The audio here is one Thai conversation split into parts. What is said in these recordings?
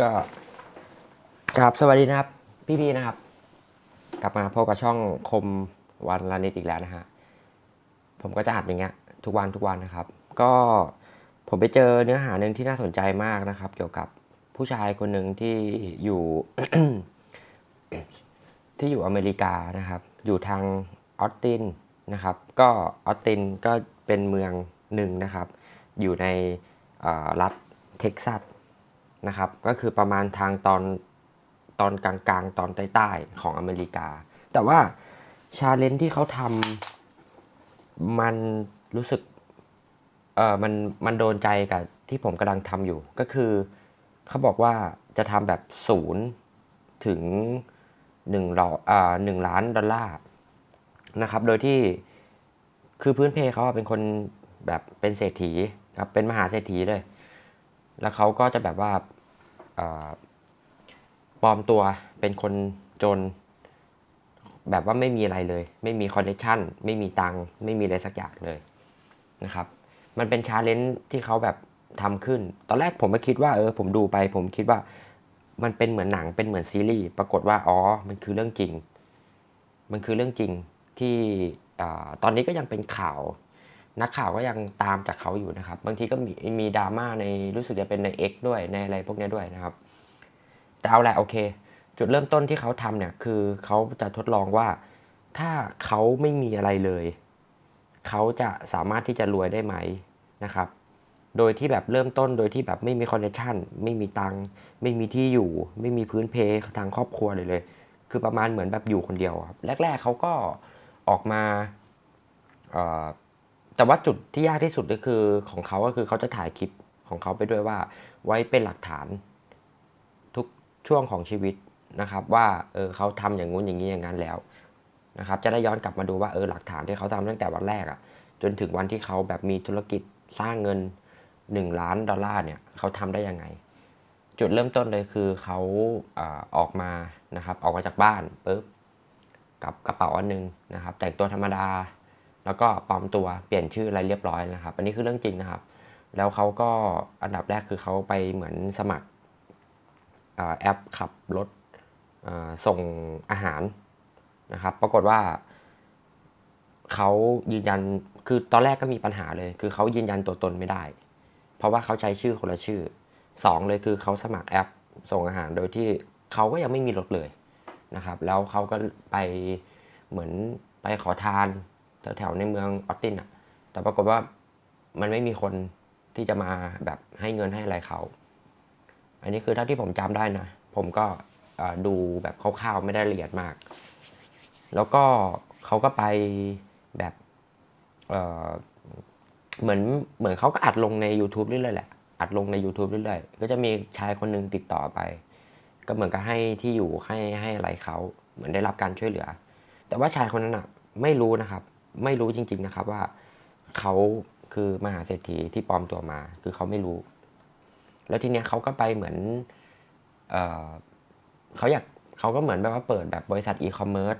ก็กราบสวัสดีนะครับ พี่ๆนะครับ กลับมาพบกับช่องคมวันละนิดอีกแล้วนะฮะผมก็จะอัดอย่างเงี้ยทุกวันทุกวันนะครับ ก็ผมไปเจอเนื้อหาหนึ่งที่น่าสนใจมากนะครับ เกี่ยวกับผู้ชายคนหนึ่งที่อยู่ ที่อยู่อเมริกานะครับ อยู่ทางออสตินนะครับ ก็ออสตินก็เป็นเมืองหนึ่งนะครับ อยู่ในรัฐเท็กซัส นะครับก็คือประมาณทางตอนตอนกลางๆ ตอนใต้ๆของอเมริกา แต่ว่าชาเลนจ์ที่เขาทำมันรู้สึกเออมันมันโดนใจกับที่ผมกำลังทำอยู่ ก็คือเขาบอกว่าจะทำแบบศูนย์ถึงหนึ่งหลออ่าหนึ่งล้านดอลลาร์นะครับ โดยที่คือพื้นเพเขาเป็นคนแบบเป็นเศรษฐีครับเป็นมหาเศรษฐีเลย แล้วเขาก็จะแบบว่าปลอมตัวเป็นคนจน แบบว่าไม่มีอะไรเลย ไม่มีคอนเนคชั่นไม่มีตังค์ไม่มีอะไรสักอย่างเลยนะครับ มันเป็นชาเลนจ์ที่เขาแบบทำขึ้น ตอนแรกผมก็คิดว่าเออผมดูไป ผมคิดว่ามันเป็นเหมือนหนังเป็นเหมือนซีรีส์ปรากฏว่าอ๋อมันคือเรื่องจริง มันคือเรื่องจริงที่ตอนนี้ก็ยังเป็นข่าว นักข่าวก็ยังตามจากเขาอยู่นะครับ บางทีก็มีมีดราม่าในรู้สึกจะเป็นใน X ด้วยในอะไรพวกนี้ด้วยนะครับ แต่เอาแหละโอเค จุดเริ่มต้นที่เขาทำเนี่ยคือเขาจะทดลองว่า ถ้าเขาไม่มีอะไรเลย เขาจะสามารถที่จะรวยได้ไหมนะครับ โดยที่แบบเริ่มต้นโดยที่แบบไม่มีคอนเนคชั่นไม่มีตังค์ไม่มีที่อยู่ ไม่มีพื้นเพทางครอบครัวเลยเลย คือประมาณเหมือนแบบอยู่คนเดียวครับแรก ๆเขาก็ออกมาเอ่อ แต่ว่าจุดที่ยากที่สุดก็คือของเขาก็คือเขาจะถ่ายคลิปของเขาไปด้วยว่า ไว้เป็นหลักฐานทุกช่วงของชีวิตนะครับ ว่าเออเขาทำอย่างงู้นอย่างนี้อย่างนั้นแล้วนะครับ จะได้ย้อนกลับมาดูว่าเออหลักฐานที่เขาทำตั้งแต่วันแรกอะ่ะ จนถึงวันที่เขาแบบมีธุรกิจสร้างเงิน 1 ล้านดอลลาร์เนี่ยเขาทำได้ยังไง จุดเริ่มต้นเลยคือเขาออกมานะครับ ออกมาจากบ้านปุ๊บกับกระเป๋าอันนึงนะครับ แต่งตัวธรรมดา แล้วก็ปลอมตัวเปลี่ยนชื่ออะไรเรียบร้อยนะครับ อันนี้คือเรื่องจริงนะครับ แล้วเขาก็อันดับแรกคือเขาไปเหมือนสมัครอแอปขับรถส่งอาหารนะครับ ปรากฏว่าเขายืนยันคือตอนแรกก็มีปัญหาเลย คือเขายืนยันตัวตนไม่ได้ เพราะว่าเขาใช้ชื่อคนละชื่อสองเลยคือเขาสมัครแอปส่งอาหารโดยที่เขาก็ยังไม่มีรถเลยนะครับ แล้วเขาก็ไปเหมือนไปขอทาน แถวๆในเมืองออสตินอะแต่ปรากฏว่ามันไม่มีคนที่จะมาแบบให้เงินให้อะไรเขา อันนี้คือเท่าที่ผมจำได้นะ ผมก็ดูแบบคร่าวๆไม่ได้ละเอียดมาก แล้วก็เขาก็ไปแบบเเหมือนเหมือนเขาก็อัดลงใน YouTube เรื่อยๆแหละ อัดลงใน YouTube เรื่อยๆ ก็จะมีชายคนหนึงติดต่อไป ก็เหมือนกับให้ที่อยู่ให้ให้อะไรเขา เหมือนได้รับการช่วยเหลือ แต่ว่าชายคนนั้นอะไม่รู้นะครับ ไม่รู้จริง ๆนะครับว่าเขาคือมหาเศรษฐีที่ปลอมตัวมา คือเขาไม่รู้ แล้วทีเนี้ยเขาก็ไปเหมือนเอเขาอยากเขาก็เหมือนแบบว่าเปิดแบบบริษัทอีคอมเมิร์ซ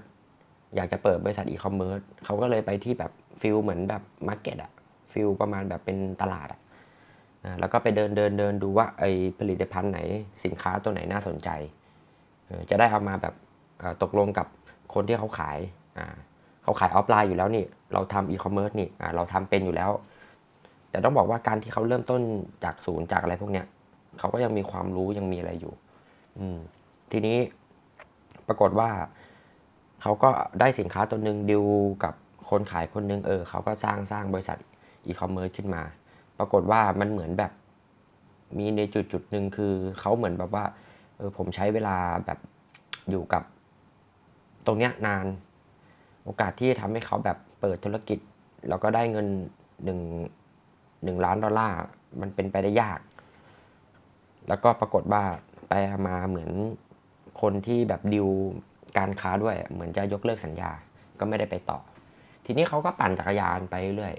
อยากจะเปิดบริษัทอีคอมเมิร์ซเขาก็เลยไปที่แบบฟิลเหมือนแบบมาร์เก็ตอะฟิลประมาณแบบเป็นตลาดอะแล้วก็ไปเดินเดินเดินดูว่าไอผลิตภัณฑ์ไหนสินค้าตัวไหนน่าสนใจ จะได้เอามาแบบตกลงกับคนที่เขาขายอ่า เขาขายออฟไลน์อยู่แล้วนี่ เราทำอีคอมเมิร์ซนี่เราทำเป็นอยู่แล้ว แต่ต้องบอกว่าการที่เขาเริ่มต้นจากศูนย์จากอะไรพวกเนี้ยเขาก็ยังมีความรู้ยังมีอะไรอยู่ อืม ทีนี้ปรากฏว่าเขาก็ได้สินค้าตัวหนึ่งดิวกับคนขายคนหนึงเออเขาก็สร้างสร้างบริษัทอีคอมเมิร์ซขึ้นมา ปรากฏว่ามันเหมือนแบบ มีในจุดจุดหนึ่งคือเขาเหมือนแบบว่า เออผมใช้เวลาแบบอยู่กับ ตรงเนี้ยนาน โอกาสที่จะทำให้เขาแบบเปิดธุรกิจ แล้วก็ได้เงินหนึ่งหนึ่งล้านดอลลาร์มันเป็นไปได้ยาก แล้วก็ปรากฏว่าไปมาเหมือนคนที่แบบดิวการค้าด้วย เหมือนจะยกเลิกสัญญาก็ไม่ได้ไปต่อ ทีนี้เขาก็ปั่นจักรยานไปเรื่อย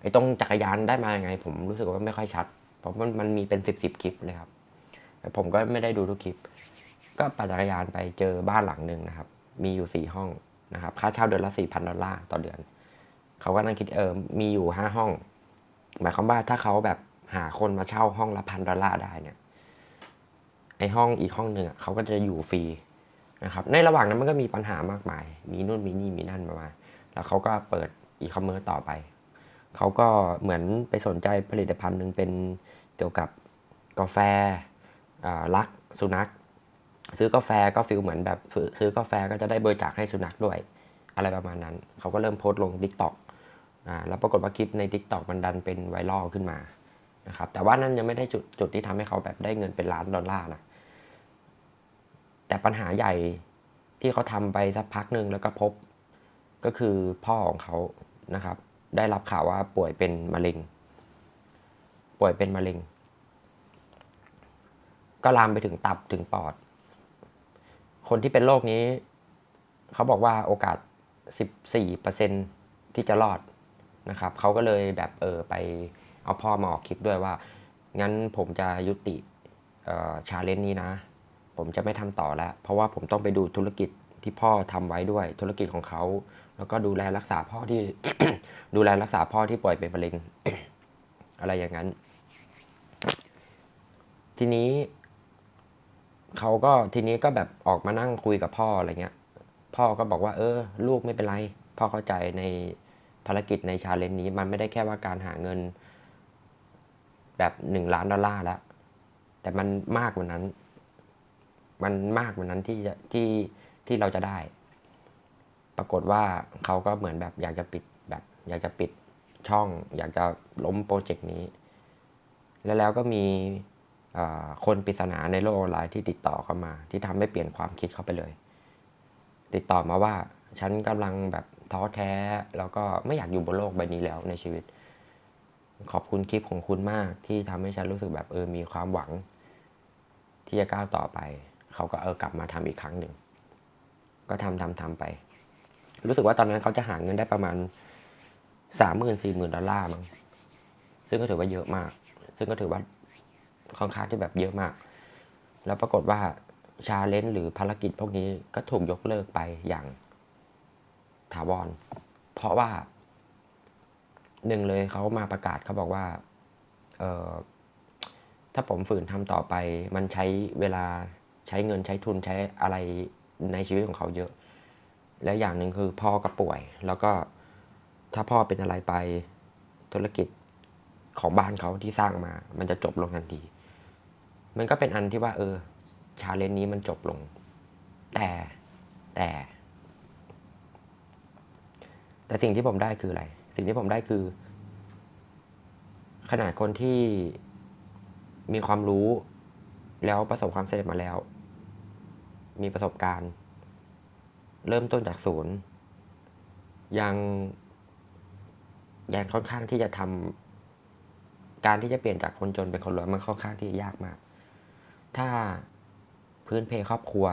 ไอ้ตรงจักรยานได้มายังไง ผมรู้สึกว่าไม่ค่อยชัด เพราะมันมันมีเป็นสิบสิบคลิปเลยครับผมก็ไม่ได้ดูทุกคลิป ก็ปั่นจักรยานไปเจอบ้านหลังหนึ่งนะครับ มีอยู่สี่ห้อง นะครับค่าเช่าเดือนละสี่พันดอลลาร์ต่อเดือน เขาก็นั่งคิดเออมีอยู่ห้าห้อง หมายความว่าถ้าเขาแบบหาคนมาเช่าห้องละพันดอลลาร์ได้เนี่ยไอห้องอีกห้องหนึ่งอะเขาก็จะอยู่ฟรีนะครับในระหว่างนั้นมันก็มีปัญหามากมาย มีนู่นมีนี่มีนั่นมามา แล้วเขาก็เปิดอีคอมเมิร์ซต่อไป เขาก็เหมือนไปสนใจผลิตภัณฑ์หนึ่งเป็นเกี่ยวกับกาแฟอ่ารักสุนัข ซื้อกาแฟก็ฟิลเหมือนแบบซื้อกาแฟก็จะได้บริจาคให้สุนัขด้วย อะไรประมาณนั้น เขาก็เริ่มโพสต์ลง t ิ k t o k อ่าแล้วปรากฏว่าคลิปใน t ิ k t o k มันดันเป็นไวรัลขึ้นมานะครับแต่ว่านั่นยังไม่ได้จุดจุดที่ทำให้เขาแบบได้เงินเป็นล้านดอลลาร์นะแต่ปัญหาใหญ่ที่เขาทำไปสักพักหนึ่งแล้วก็พบก็คือพ่อของเขานะครับ ได้รับข่าวว่าป่วยเป็นมะเร็ง ป่วยเป็นมะเร็ง ก็ลามไปถึงตับถึงปอด คนที่เป็นโรคนี้ เขาบอกว่าโอกาส 14%ที่จะรอดนะครับเขาก็เลยแบบเออไปเอาพ่อมาออกคลิปด้วยว่า งั้นผมจะยุติชาเลนจ์นี้นะ ผมจะไม่ทำต่อแล้ว เพราะว่าผมต้องไปดูธุรกิจที่พ่อทำไว้ด้วยธุรกิจของเขา แล้วก็ดูแลรักษาพ่อที่ดูแลรักษาพ่อที่ป่วยเป็นมะเร็งอะไรอย่างนั้น ทีนี้ เขาก็ทีนี้ก็แบบออกมานั่งคุยกับพ่ออะไรเงี้ย พ่อก็บอกว่า เออ ลูกไม่เป็นไร พ่อเข้าใจในภารกิจในชาเลนจ์นี้ มันไม่ได้แค่ว่าการหาเงิน แบบหนึ่งล้านดอลลาร์แล้ว แต่มันมากกว่านั้น มันมากกว่านั้นที่จะที่ที่เราจะได้ ปรากฏว่าเขาก็เหมือนแบบอยากจะปิดแบบ อยากจะปิดช่อง อยากจะล้มโปรเจกต์นี้ แล้วแล้วก็มี คนปริศนาในโลกออนไลน์ที่ติดต่อเข้ามา ที่ทำให้เปลี่ยนความคิดเขาไปเลย ติดต่อมาว่าฉันกำลังแบบท้อแท้ แล้วก็ไม่อยากอยู่บนโลกใบนี้แล้วในชีวิต ขอบคุณคลิปของคุณมากที่ทำให้ฉันรู้สึกแบบเออมีความหวัง ที่จะก้าวต่อไป เขาก็เออกลับมาทำอีกครั้งหนึ่งก็ทำทำทำไป รู้สึกว่าตอนนั้นเขาจะหาเงินได้ประมาณสามหมื่นสี่หมื่นดอลลาร์มั้งซึ่งก็ถือว่าเยอะมาก ซึ่งก็ถือว่า ค่อนข้างที่แบบเยอะมาก แล้วปรากฏว่าชาเลนจ์หรือภารกิจพวกนี้ก็ถูกยกเลิกไปอย่างถาวร เพราะว่าหนึ่งเลยเขามาประกาศเขาบอกว่าเออถ้าผมฝืนทำต่อไป มันใช้เวลาใช้เงินใช้ทุนใช้อะไรในชีวิตของเขาเยอะ และอย่างหนึ่งคือพ่อก็ป่วย แล้วก็ถ้าพ่อเป็นอะไรไปธุรกิจของบ้านเขาที่สร้างมา มันจะจบลงทันที มันก็เป็นอันที่ว่า เออชาเลนจ์นี้มันจบลง แต่แต่ แต่สิ่งที่ผมได้คืออะไร สิ่งที่ผมได้คือ ขนาดคนที่มีความรู้ แล้วประสบความสำเร็จมาแล้ว มีประสบการณ์ เริ่มต้นจากศูนย์ยังยังค่อนข้างที่จะทำการที่จะเปลี่ยนจากคนจนเป็นคนรวยมันค่อนข้างที่จะยากมาก ถ้าพื้นเพครอบครัว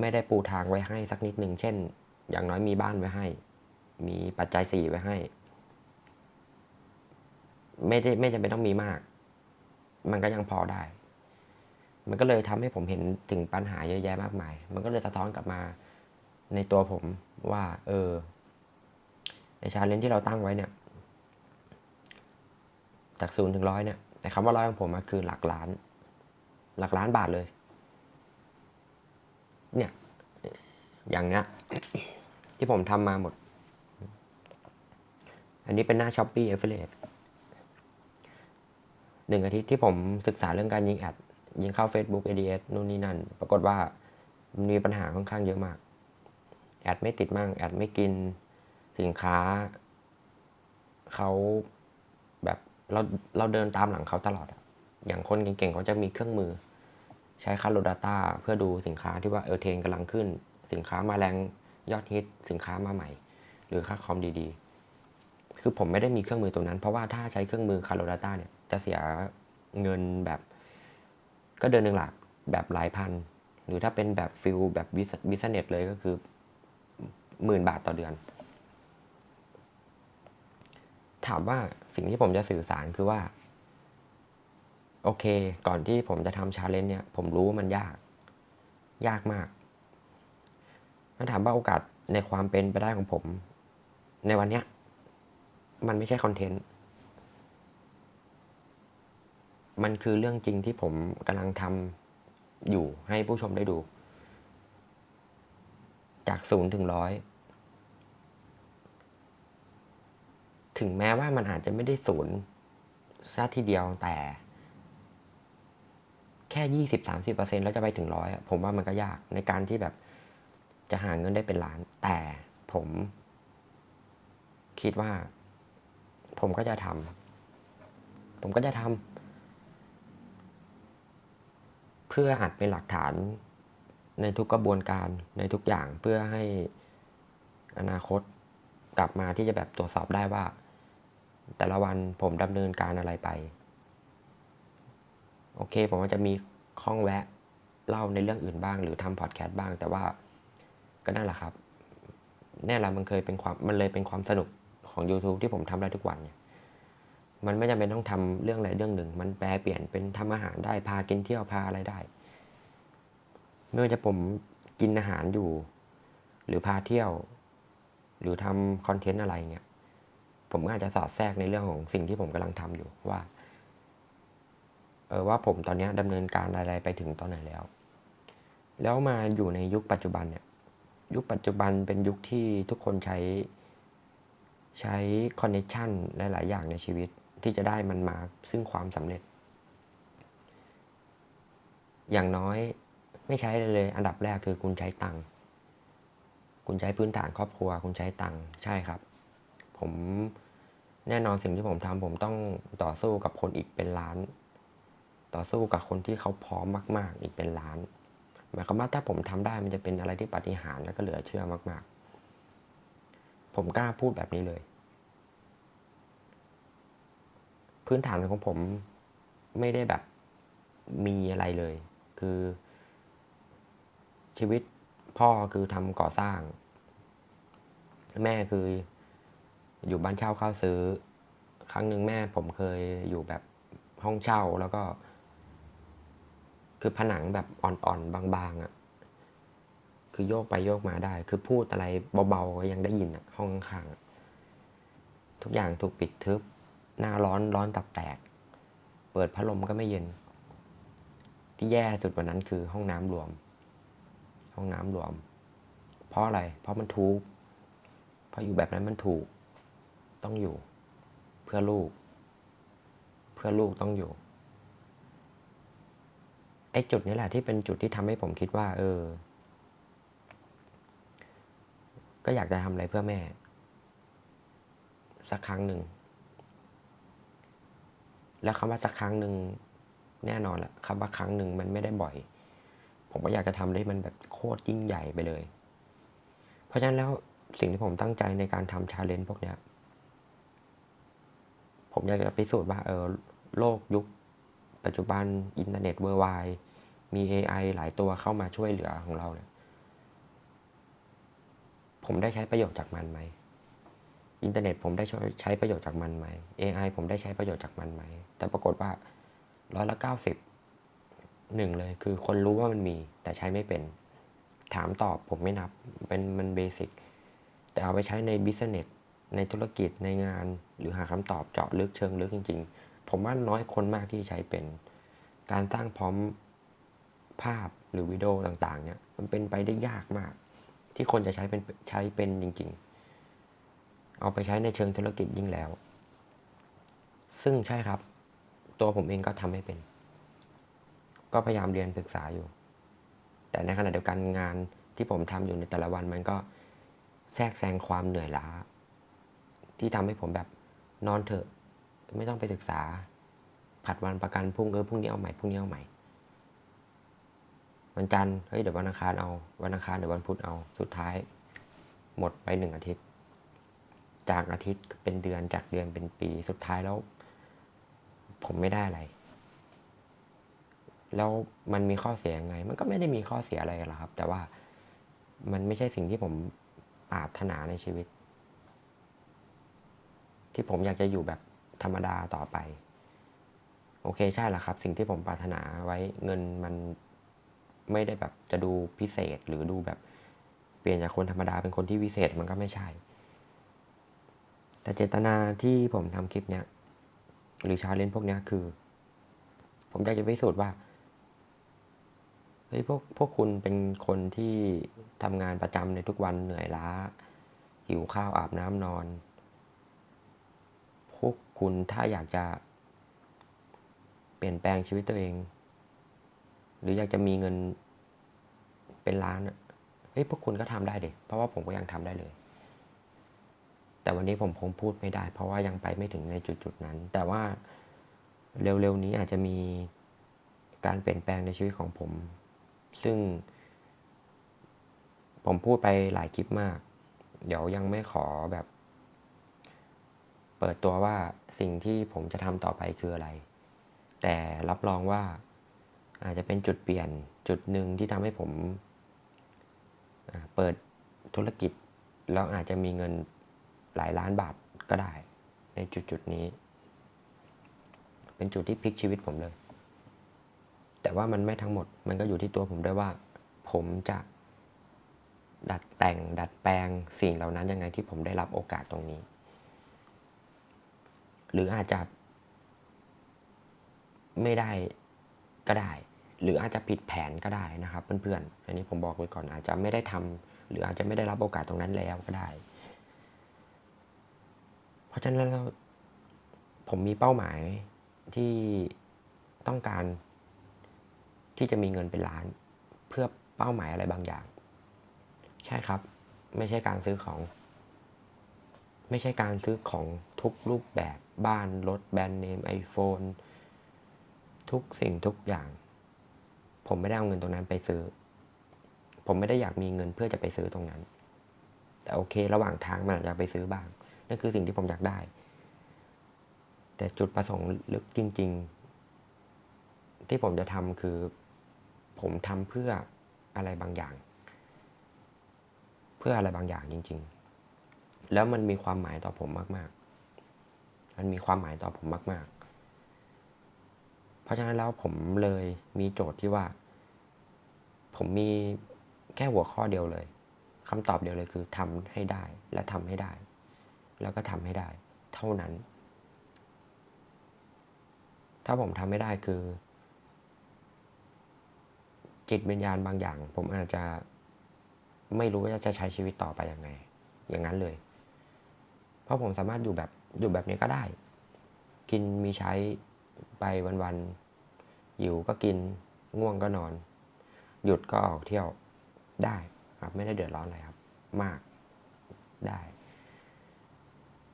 ไม่ได้ปูทางไว้ให้สักนิดหนึ่งเช่น อย่างน้อยมีบ้านไว้ให้ มีปัจจัยสี่ไว้ให้ ไม่ได้ไม่จำเป็นต้องมีมาก มันก็ยังพอได้ มันก็เลยทำให้ผมเห็นถึงปัญหาเยอะแยะมากมาย มันก็เลยสะท้อนกลับมาในตัวผมว่า เออในชาเลนจ์ที่เราตั้งไว้เนี่ย จากศูนย์ถึงร้อยเนี่ยแต่คำว่าร้อยของผมคือหลักล้าน หลักล้านบาทเลย เนี่ย อย่างเนี้ยที่ผมทำมาหมด อันนี้เป็นหน้า s h อ p e e Affiliate หนึ่งอาทิตย์ที่ผมศึกษาเรื่องการยิงแอด ยิงเข้า Facebook ADS นู่นนี่นั่น ปรากฏว่ามันมีปัญหาค่อนข้างเยอะมาก แอดไม่ติดมั่ง แอดไม่กิน สินค้า เขาแบบเราเราเดินตามหลังเขาตลอดอะ อย่างคนเก่งๆเขาจะมีเครื่องมือ ใช้คาร์โลดาต้าเพื่อดูสินค้าที่ว่าเออเทนกำลังขึ้น สินค้ามาแรงยอดฮิตสินค้ามาใหม่ หรือค่าคอมดีๆ คือผมไม่ได้มีเครื่องมือตัวนั้น เพราะว่าถ้าใช้เครื่องมือคาร์โลดาต้าเนี่ยจะเสียเงินแบบ ก็เดือนหนึ่งหลักแบบหลายพัน หรือถ้าเป็นแบบฟิลแบบบิสเนสเลยก็คือหมื่นบาทต่อเดือน ถามว่าสิ่งที่ผมจะสื่อสารคือว่า โอเค ก่อนที่ผมจะทำชาเลนจ์เนี่ย ผมรู้ว่ามันยาก ยากมากถ้าถามว่าโอกาสในความเป็นไปได้ของผม ในวันเนี้ย มันไม่ใช่คอนเทนต์ มันคือเรื่องจริงที่ผมกำลังทำอยู่ให้ผู้ชมได้ดู จากศูนย์ถึงร้อย ถึงแม้ว่ามันอาจจะไม่ได้ศูนย์ซะทีเดียวแต่ แค่ยี่สิบสามสิบเปอร์เซ็นแล้วจะไปถึงร้อยผมว่ามันก็ยากในการที่แบบจะหาเงินได้เป็นล้าน แต่ผม คิดว่า ผมก็จะทำผมก็จะทำเพื่ออัดเป็นหลักฐานในทุกกระบวนการในทุกอย่างเพื่อให้อนาคตกลับมาที่จะแบบตรวจสอบได้ว่า แต่ละวันผมดำเนินการอะไรไป โอเค ผมอาจจะมีข้องแวะเล่าในเรื่องอื่นบ้าง หรือทำพอดแคสต์บ้าง แต่ว่าก็นั่นแหละครับแน่ละมันเคยเป็นความมันเลยเป็นความสนุกของ YouTube ที่ผมทำได้ทุกวันเนี่ยมันไม่จำเป็นต้องทำเรื่องใดเรื่องหนึ่ง มันแปลเปลี่ยนเป็นทำอาหารได้พากินเที่ยวพาอะไรได้ ไม่ว่าจะผมกินอาหารอยู่ หรือพาเที่ยว หรือทำคอนเทนต์อะไรเงี้ยผมก็อาจจะสอดแทรกในเรื่องของสิ่งที่ผมกำลังทำอยู่ว่า ออว่าผมตอนนี้ดำเนินการอะไรไปถึงตอนไหนแล้ว แล้วมาอยู่ในยุคปัจจุบันเนี่ยยุคปัจจุบันเป็นยุคที่ทุกคนใช้ใช้คอนเนคชันหลาย ๆ อย่างในชีวิตที่จะได้มันมาซึ่งความสำเร็จ อย่างน้อยไม่ใช้เลยเลย อันดับแรกคือคุณใช้ตังค์คุณใช้พื้นฐานครอบครัว คุณใช้ตังค์ใช่ครับ ผมแน่นอนสิ่งที่ผมทำผมต้องต่อสู้กับคนอีกเป็นล้าน ต่อสู้กับคนที่เขาพร้อมมาก ๆ อีกเป็นล้าน หมายความว่าถ้าผมทำได้มันจะเป็นอะไรที่ปาฏิหาริย์และก็เหลือเชื่อมาก ๆ ผมกล้าพูดแบบนี้เลย พื้นฐานของผมไม่ได้แบบมีอะไรเลย คือ ชีวิตพ่อคือทำก่อสร้าง แม่คืออยู่บ้านเช่าข้าวซื้อ ครั้งหนึ่งแม่ผมเคยอยู่แบบห้องเช่าแล้วก็ คือผนังแบบอ่อนๆบางๆอะ่ะคือโยกไปโยกมาได้ คือพูดอะไรเบาๆก็ยังได้ยินอะ่ะห้องข้างทุกอย่างถูกปิดทึบ หน้าร้อนร้อนตับแตก เปิดพัดลมก็ไม่เย็น ที่แย่สุดวันนั้นคือห้องน้ำรวม ห้องน้ำรวม เพราะอะไร เพราะมันถูก เพราะอยู่แบบนั้นมันถูก ต้องอยู่ เพื่อลูก เพื่อลูกต้องอยู่ ไอ้จุดนี้แหละที่เป็นจุดที่ทำให้ผมคิดว่า เออ ก็อยากจะทำอะไรเพื่อแม่ สักครั้งหนึ่ง แล้วคำว่าสักครั้งหนึ่งแน่นอนแหละคำว่าครั้งหนึ่งมันไม่ได้บ่อย ผมก็อยากจะทำได้มันแบบโคตรยิ่งใหญ่ไปเลย เพราะฉะนั้นแล้วสิ่งที่ผมตั้งใจในการทำชาเลนจ์พวกเนี้ย ผมอยากจะพิสูจน์ว่าเออโลกยุค ปัจจุบันอินเทอร์เน็ตเวอร์ไวมี AI หลายตัวเข้ามาช่วยเหลือของเราเนี่ยผมได้ใช้ประโยชน์จากมันไหม อินเทอร์เน็ตผมได้ใช้ประโยชน์จากมันไหม AI ผมได้ใช้ประโยชน์จากมันไหม แต่ปรากฏว่าร้อยละเก้าสิบหนึ่งเลยคือคนรู้ว่ามันมี แต่ใช้ไม่เป็น ถามตอบผมไม่นับ เป็นมันเบสิก แต่เอาไปใช้ในบิสเนสในธุรกิจในงาน หรือหาคำตอบเจาะลึกเชิงลึกจริง ๆ ผมว่าน้อยคนมากที่ใช้เป็น การสร้างพร้อมภาพหรือวิดีโอต่างๆ เนี่ย มันเป็นไปได้ยากมาก ที่คนจะใช้เป็นใช้เป็นจริง ๆ เอาไปใช้ในเชิงธุรกิจยิ่งแล้ว ซึ่งใช่ครับ ตัวผมเองก็ทำไม่เป็น ก็พยายามเรียนศึกษาอยู่ แต่ในขณะเดียวกันงานที่ผมทำอยู่ในแต่ละวันมันก็แทรกแซงความเหนื่อยล้า ที่ทำให้ผมแบบนอนเถอะ ไม่ต้องไปศึกษา ผัดวันประกันพรุ่งเออพรุ่งนี้เอาใหม่พรุ่งนี้เอาใหม่วันจันทร์เฮ้ยเดี๋ยววันอังคารเอาวันอังคารเดี๋ยววันพุธเอาสุดท้าย หมดไปหนึ่งอาทิตย์ จากอาทิตย์เป็นเดือนจากเดือนเป็นปีสุดท้ายแล้ว ผมไม่ได้อะไร แล้วมันมีข้อเสียยังไง มันก็ไม่ได้มีข้อเสียอะไรหรอกครับ แต่ว่ามันไม่ใช่สิ่งที่ผมปรารถนาในชีวิต ที่ผมอยากจะอยู่แบบ ธรรมดาต่อไป โอเคใช่แหละครับ สิ่งที่ผมปรารถนาไว้เงินมันไม่ได้แบบจะดูพิเศษหรือดูแบบเปลี่ยนจากคนธรรมดาเป็นคนที่วิเศษมันก็ไม่ใช่ แต่เจตนาที่ผมทำคลิปเนี้ยหรือชาเลนจ์พวกเนี้ยคือ ผมอยากจะพิสูจน์ว่าเฮ้ยพวกพวกคุณเป็นคนที่ทำงานประจำในทุกวันเหนื่อยล้าหิวข้าวอาบน้ำนอน คุณถ้าอยากจะเปลี่ยนแปลงชีวิตตัวเอง หรืออยากจะมีเงินเป็นล้านเฮ้ยพวกคุณก็ทำได้เด็เพราะว่าผมก็ยังทำได้เลย แต่วันนี้ผมคงพูดไม่ได้ เพราะว่ายังไปไม่ถึงในจุดๆนั้น แต่ว่าเร็วๆนี้อาจจะมีการเปลี่ยนแปลงในชีวิตของผม ซึ่ง ผมพูดไปหลายคลิปมาก เดี๋ยวยังไม่ขอแบบ เปิดตัวว่าสิ่งที่ผมจะทำต่อไปคืออะไร แต่รับรองว่าอาจจะเป็นจุดเปลี่ยนจุดหนึ่งที่ทำให้ผมเปิดธุรกิจ แล้วอาจจะมีเงินหลายล้านบาทก็ได้ ในจุดจุดนี้ เป็นจุดที่พลิกชีวิตผมเลย แต่ว่ามันไม่ทั้งหมดมันก็อยู่ที่ตัวผมด้วยว่า ผมจะดัดแต่งดัดแปลงสิ่งเหล่านั้นยังไงที่ผมได้รับโอกาสตรงนี้ หรืออาจจะ ไม่ได้ก็ได้ หรืออาจจะผิดแผนก็ได้นะครับเพื่อนๆ อันนี้ผมบอกไว้ก่อนอาจจะไม่ได้ทำหรืออาจจะไม่ได้รับโอกาสตรงนั้นแล้วก็ได้ เพราะฉะนั้นแล้วผมมีเป้าหมายที่ต้องการที่จะมีเงินเป็นล้าน เพื่อเป้าหมายอะไรบางอย่าง ใช่ครับ ไม่ใช่การซื้อของ ไม่ใช่การซื้อของทุกรูปแบบ บ้าน รถ แบรนด์เนมไอโฟนทุกสิ่งทุกอย่าง ผมไม่ได้เอาเงินตรงนั้นไปซื้อ ผมไม่ได้อยากมีเงินเพื่อจะไปซื้อตรงนั้น แต่โอเค ระหว่างทางมันอยาจจะไปซื้อบ้าง นั่นคือสิ่งที่ผมอยากได้ แต่จุดประสงค์ลึกจริง ๆ ที่ผมจะทำคือ ผมทำเพื่ออะไรบางอย่าง เพื่ออะไรบางอย่างจริง ๆ แล้วมันมีความหมายต่อผมมาก ๆ มันมีความหมายต่อผมมาก ๆ เพราะฉะนั้นแล้วผมเลยมีโจทย์ที่ว่า ผมมีแค่หัวข้อเดียวเลยคำตอบเดียวเลยคือทำให้ได้และทำให้ได้ แล้วก็ทำให้ได้ เท่านั้น ถ้าผมทำไม่ได้คือ จิตวิญญาณบางอย่าง ผมอาจจะไม่รู้ว่าจะใช้ชีวิตต่อไปยังไง อย่างนั้นเลย เพราะผมสามารถอยู่แบบ อยู่แบบนี้ก็ได้ กินมีใช้ไปวันๆหิวก็กินง่วงก็นอน หยุดก็ออกเที่ยวได้ครับ ไม่ได้เดือดร้อนอะไรครับ มากได้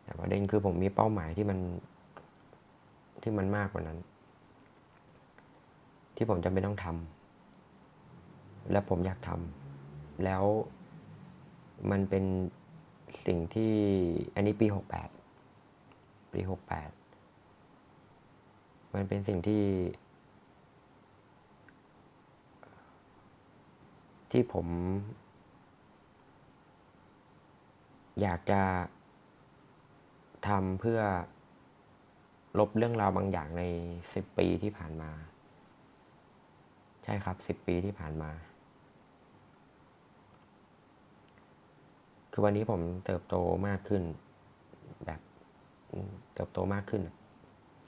แต่ประเด็นคือผมมีเป้าหมายที่มันที่มันมากกว่านั้น ที่ผมจำเป็นต้องทำและผมอยากทำแล้วมันเป็นสิ่งที่อันนี้ปีหกแปีหกแปดมันเป็นสิ่งที่ ที่ผม อยากจะทำเพื่อลบเรื่องราวบางอย่างในสิบปีที่ผ่านมา ใช่ครับสิบปีที่ผ่านมา คือวันนี้ผมเติบโตมากขึ้น เติบโตมากขึ้น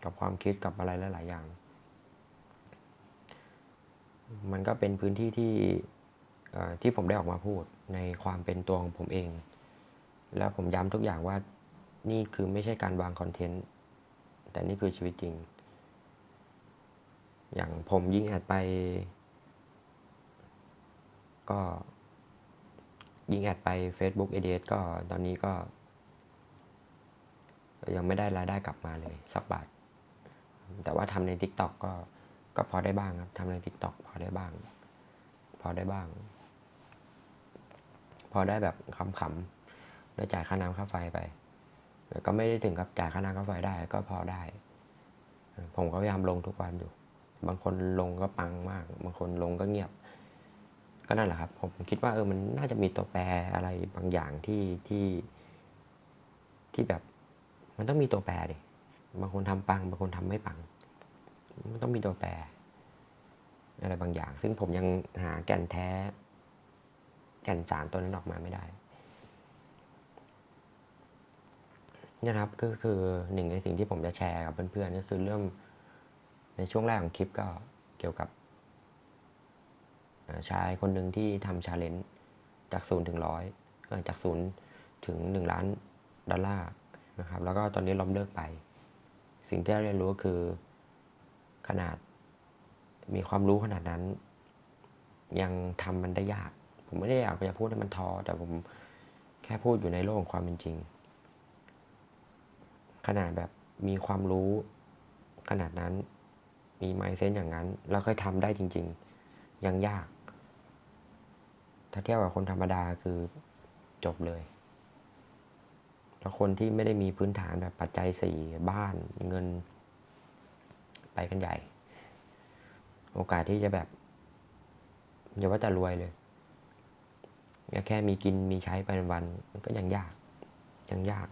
กับความคิดกับอะไรหลาย ๆ อย่าง มันก็เป็นพื้นที่ที่ที่ผมได้ออกมาพูดในความเป็นตัวของผมเอง แล้วผมย้ำทุกอย่างว่านี่คือไม่ใช่การวางคอนเทนต์ แต่นี่คือชีวิตจริง อย่างผมยิงแอดไป ก็ยิงแอดไป Facebook a d s ก็ตอนนี้ก็ ยังไม่ได้รายได้กลับมาเลยสักบาท แต่ว่าทำใน TikTok ก็ก็พอได้บ้างครับทำใน TikTok พอได้บ้าง พอได้บ้าง พอได้แบบขำๆได้จ่ายค่าน้ำค่าไฟไปแต่ก็ไม่ได้ถึงกับจ่ายค่าน้ำค่าไฟได้ก็พอได้ ผมก็พยายามลงทุกวันอยู่ บางคนลงก็ปังมาก บางคนลงก็เงียบ ก็นั่นแหละครับ ผมคิดว่าเออมันน่าจะมีตัวแปรอะไรบางอย่างที่ที่ที่แบบ มันต้องมีตัวแปรดิบางคนทำปัง บางคนทำไม่ปัง มันต้องมีตัวแปร อะไรบางอย่าง ซึ่งผมยังหาแก่นแท้ แก่นสารตัวนั้นออกมาไม่ได้นะครับก็คือหนึ่งในสิ่งที่ผมจะแชร์กับเพื่อนๆก็คือเรื่องในช่วงแรกของคลิปก็เกี่ยวกับชายคนหนึ่งที่ทำชาเลนจ์จากศูนย์ถึงร้อยจากศูนย์ถึงหนึ่งล้านดอลลาร์ นะครับ แล้วก็ตอนนี้ล้มเลิกไป สิ่งที่ได้เรียนรู้ก็คือ ขนาดมีความรู้ขนาดนั้น ยังทำมันได้ยาก ผมไม่ได้อยากจะพูดให้มันท้อแต่ผมแค่พูดอยู่ในโลกของความเป็นจริง ขนาดแบบมีความรู้ขนาดนั้น มีไมเซนอย่างนั้น แล้วค่อยทำได้จริง ๆ ยังยาก ถ้าเทียบกับคนธรรมดาคือจบเลย แล้วคนที่ไม่ได้มีพื้นฐานแบบปัจจัยสี่บ้านเงิน ไปกันใหญ่ โอกาสที่จะแบบอย่าว่าแต่รวยเลยแค่มีกินมีใช้ไปวันมันก็ยังยาก ยังยาก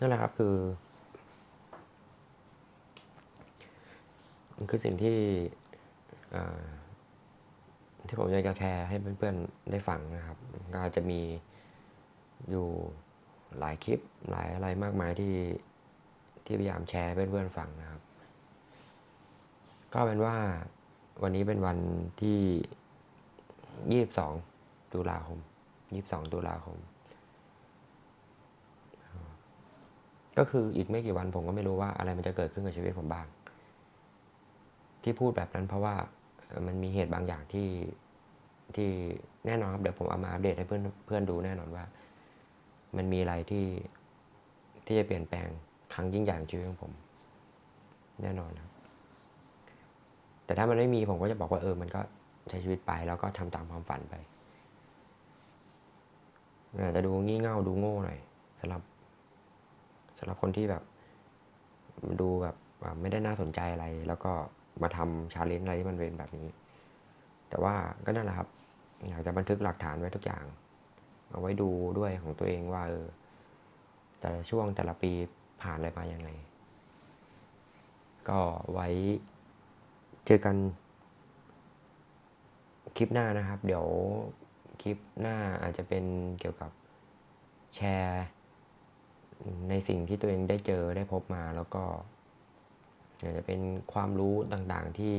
นั่นแหละครับคือ มันคือสิ่งที่ที่ผมอยากจะแชร์ให้เพื่อนๆได้ฟังนะครับ ก็อาจะมีอยู่หลายคลิปหลายอะไรมากมายที่ที่พยายามแชร์เพื่อนๆฟังนะครับ ก็เป็นว่าวันนี้เป็นวันที่22ตุลาคม22ตุลาคม ก็คืออีกไม่กี่วันผมก็ไม่รู้ว่าอะไรมันจะเกิดขึ้นกับชีวิตผมบ้าง ที่พูดแบบนั้นเพราะว่ามันมีเหตุบางอย่างที่ที่แน่นอนครับเดี๋ยวผมเอามาอัปเดตให้เพื่อนเพื่อนดูแน่นอนว่า มันมีอะไรที่ที่จะเปลี่ยนแปลงครั้งยิ่งใหญ่ของชีวิตของผม แน่นอนครับ แต่ถ้ามันไม่มีผมก็จะบอกว่าเออ มันก็ใช้ชีวิตไปแล้วก็ทำตามความฝันไปอาจจะดูงี่เง่าดูโง่หน่อยสำหรับสำหรับคนที่แบบ ดูแบบไม่ได้น่าสนใจอะไรแล้วก็ มาทำชาเลนจ์อะไรที่มันเป็นแบบนี้ แต่ว่าก็นั่นแหละครับ อยากจะบันทึกหลักฐานไว้ทุกอย่าง เอาไว้ดูด้วยของตัวเองว่าเออแต่ละช่วงแต่ละปีผ่านอะไรมายังไง ก็ไว้เจอกันคลิปหน้านะครับ เดี๋ยวคลิปหน้าอาจจะเป็นเกี่ยวกับแชร์ ในสิ่งที่ตัวเองได้เจอได้พบมาแล้วก็ อาจจะเป็นความรู้ต่างๆที่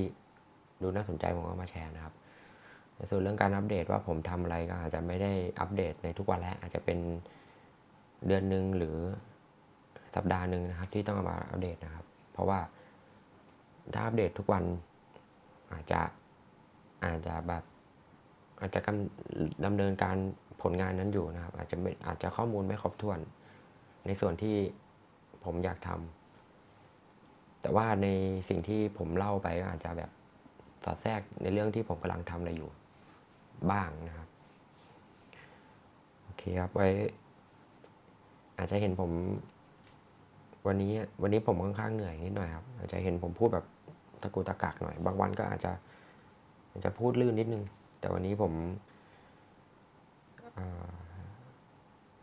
ดูน่าสนใจผมเอามาแชร์นะครับในส่วนเรื่องการอัปเดตว่าผมทำอะไรก็อาจจะไม่ได้อัปเดตในทุกวันแล้ว อาจจะเป็นเดือนหนึ่งหรือสัปดาห์หนึ่งนะครับ ที่ต้องมาอัปเดตนะครับ เพราะว่าถ้าอัปเดตทุกวันอาจจะอาจจะแบบอาจจะกำดำเนินการผลงานนั้นอยู่นะครับ อาจจะไม่อาจจะข้อมูลไม่ครบถ้วน ในส่วนที่ผมอยากทำ แต่ว่าในสิ่งที่ผมเล่าไปก็อาจจะแบบสอดแทรกในเรื่องที่ผมกำลังทำอะไรอยู่ บ้างนะครับโอเคครับไว้ อาจจะเห็นผม วันนี้วันนี้ผมค่อนข้างเหนื่อยนิดหน่อยครับ อาจจะเห็นผมพูดแบบตะกุตะกักหน่อย บางวันก็อาจจะอาจจะพูดลื่นนิดนึง แต่วันนี้ผม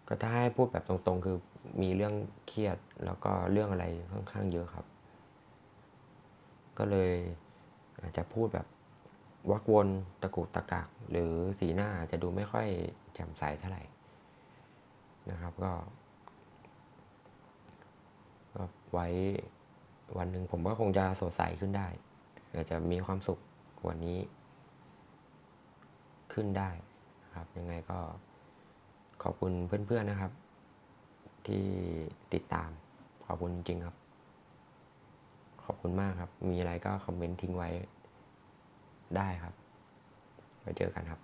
ก็ถ้าให้พูดแบบตรงๆ คือมีเรื่องเครียดแล้วก็เรื่องอะไรค่อนข้างเยอะครับ ก็เลยอาจจะพูดแบบวักวนตะกุกตะกัก หรือสีหน้าอาจจะดูไม่ค่อยแจ่มใสเท่าไหร่นะครับก็ก็ไว้วันหนึ่งผมก็คงจะสดใสขึ้นได้ อาจจะมีความสุขกว่านี้ ขึ้นได้นะครับ ยังไงก็ขอบคุณเพื่อนๆนะครับ ที่ติดตามขอบคุณจริงครับ ขอบคุณมากครับ มีอะไรก็คอมเมนต์ทิ้งไว้ได้ครับ ไว้เจอกันครับ